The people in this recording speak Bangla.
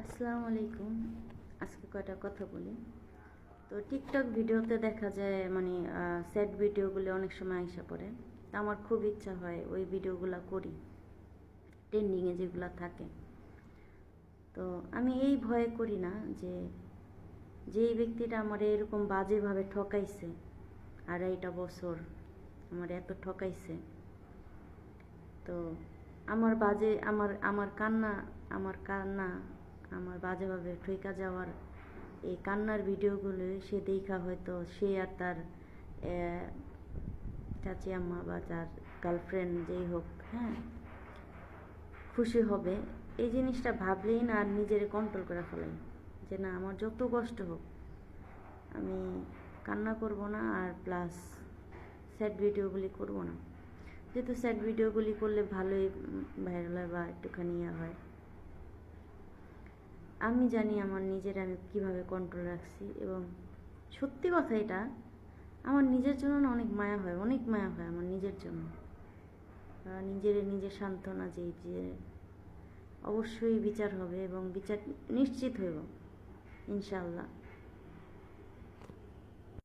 আসসালামু আলাইকুম। আজকে কয়টা কথা বলি? তো টিকটক ভিডিওতে দেখা যায় মানে স্যাড ভিডিওগুলো অনেক সময় আইসা পড়ে। তা আমার খুব ইচ্ছা হয় ওই ভিডিওগুলো করি ট্রেন্ডিংয়ে যেগুলো থাকে। তো আমি এই ভয়ে করি না যে, যেই ব্যক্তিটা আমার এরকম বাজেভাবে ঠকাইছে আড়াইটা বছর আমার এত ঠকাইছে, তো আমার বাজে, আমার আমার কান্না আমার কান্না আমার বাজেভাবে ঠইকা যাওয়ার এই কান্নার ভিডিওগুলো সে দেখা হয়তো সে আর তার চাচি আম্মা বা তার গার্লফ্রেন্ড যেই হোক হ্যাঁ খুশি হবে। এই জিনিসটা ভাবলেই না আর নিজের কন্ট্রোল করে ফেলাই। যে না, আমার যত কষ্ট হোক, আমি কান্না করব না আর প্লাস স্যাড ভিডিওগুলি করব না। যেহেতু স্যাড ভিডিওগুলি করলে ভালোই ভাইরাল হয় বা একটুখানি ইয়ে হয়। আমি জানি আমার নিজের আমি কীভাবে কন্ট্রোল রাখছি এবং সত্যি কথা এটা, আমার নিজের জন্য না অনেক মায়া হয়, অনেক মায়া হয় আমার নিজের জন্য। নিজের নিজের সান্ত্বনা যে যে অবশ্যই বিচার হবে এবং বিচার নিশ্চিত হইব, ইনশাআল্লাহ।